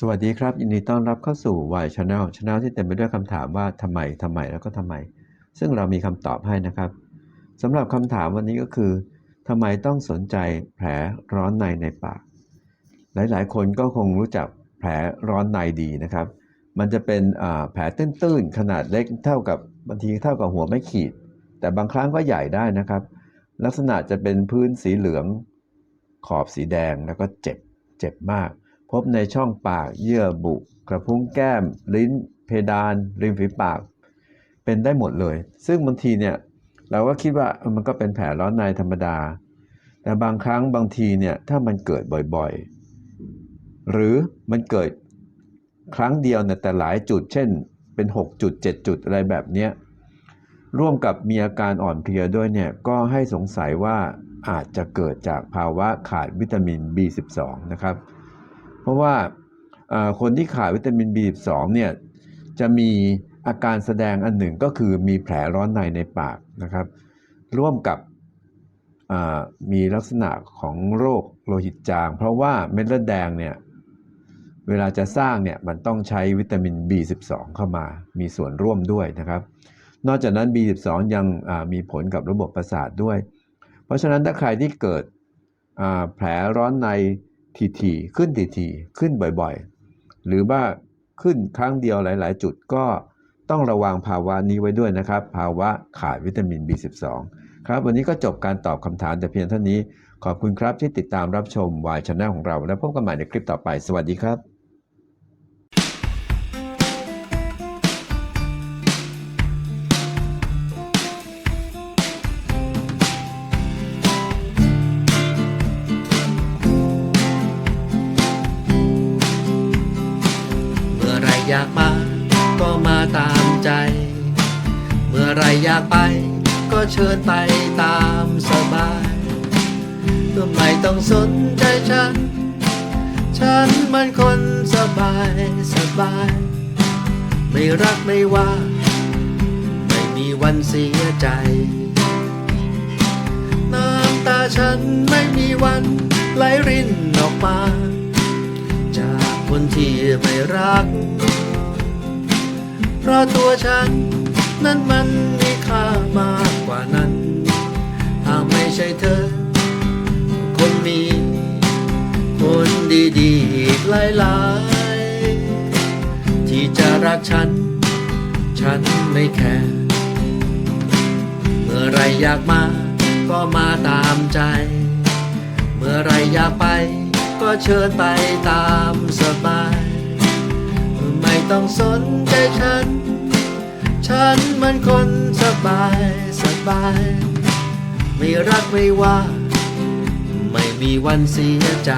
สวัสดีครับยินดีต้อนรับเข้าสู่ Why Channel Channel ที่เต็มไปด้วยคำถามว่าทำไมทำไมแล้วก็ทำไม ซึ่งเรามีคำตอบให้นะครับสำหรับคำถามวันนี้ก็คือทำไมต้องสนใจแผลร้อนในในปาก หลายๆ คนก็คงรู้จักแผลร้อนในดีนะครับ มันจะเป็นแผลตื้นๆ ขนาดเล็กเท่ากับบางทีเท่ากับหัวไม่ขีด แต่บางครั้งก็ใหญ่ได้นะครับ ลักษณะจะเป็นพื้นสีเหลือง ขอบสีแดงแล้วก็เจ็บเจ็บมาก พบในช่องปากเยื่อบุ กระพุ้งแก้ม ลิ้น เพดาน ริมฝีปาก เป็นได้หมดเลย ซึ่งบางทีเนี่ยเราก็คิดว่ามันก็เป็นแผลร้อนในธรรมดา แต่บางครั้งบางทีเนี่ยถ้ามันเกิดบ่อยๆ หรือมันเกิดครั้งเดียวเนี่ยแต่หลายจุด เช่น เป็น 6 จุด 7 จุดอะไรแบบเนี้ยร่วมกับมีอาการอ่อนเพลียด้วยเนี่ยก็ให้สงสัยว่าอาจจะเกิดจากภาวะขาดวิตามิน B12 นะครับ ราะว่าคนที่ขาดวิตามิน B12 เนี่ยจะมีอาการแสดงอันหนึ่งก็คือมีแผลร้อนในในปากนะครับ ร่วมกับมีลักษณะของโรคโลหิตจาง เพราะว่าเม็ดเลือดแดงเนี่ยเวลาจะสร้างเนี่ยมันต้องใช้วิตามิน B12 เข้ามา มีส่วนร่วมด้วยนะครับ นอกจากนั้น B12 ยังมีผลกับระบบประสาทด้วย เพราะฉะนั้นถ้าใครที่เกิดแผลร้อนใน ทีๆขึ้นทีๆขึ้นบ่อยๆ หรือว่าขึ้นครั้งเดียวหลาย ๆ จุดก็ต้องระวังภาวะนี้ไว้ด้วยนะครับ ภาวะขาดวิตามิน B12 ครับวันนี้ก็จบการตอบคำถามแต่เพียงเท่านี้ ขอบคุณครับที่ติดตามรับชมวายชนะของเรา แล้วพบกันใหม่ในคลิปต่อไป สวัสดีครับ อยากมาก็มาตามใจ เมื่อไรอยากไป ก็เชิญไปตามสบายก็ไม่ต้องสนใจฉัน ฉันมันคนสบายสบาย ไม่รักไม่ว่า ไม่มีวันเสียใจ น้ำตาฉันไม่มีวันไหลรินออกมา คนที่ไม่รัก เพราะตัวฉัน นั้นมันมีค่ามากกว่านั้นหากไม่ใช่เธอ คนมี คนดีๆอีกหลายๆ ที่จะรักฉัน ฉันไม่แคร์เมื่อไรอยากมาก็มาตามใจ เมื่อไรอยากไป ก็เชิญไปตามสบาย ไม่ต้องสนใจฉัน ฉันมันคนสบายสบาย ไม่รักไม่ว่า ไม่มีวันเสียใจ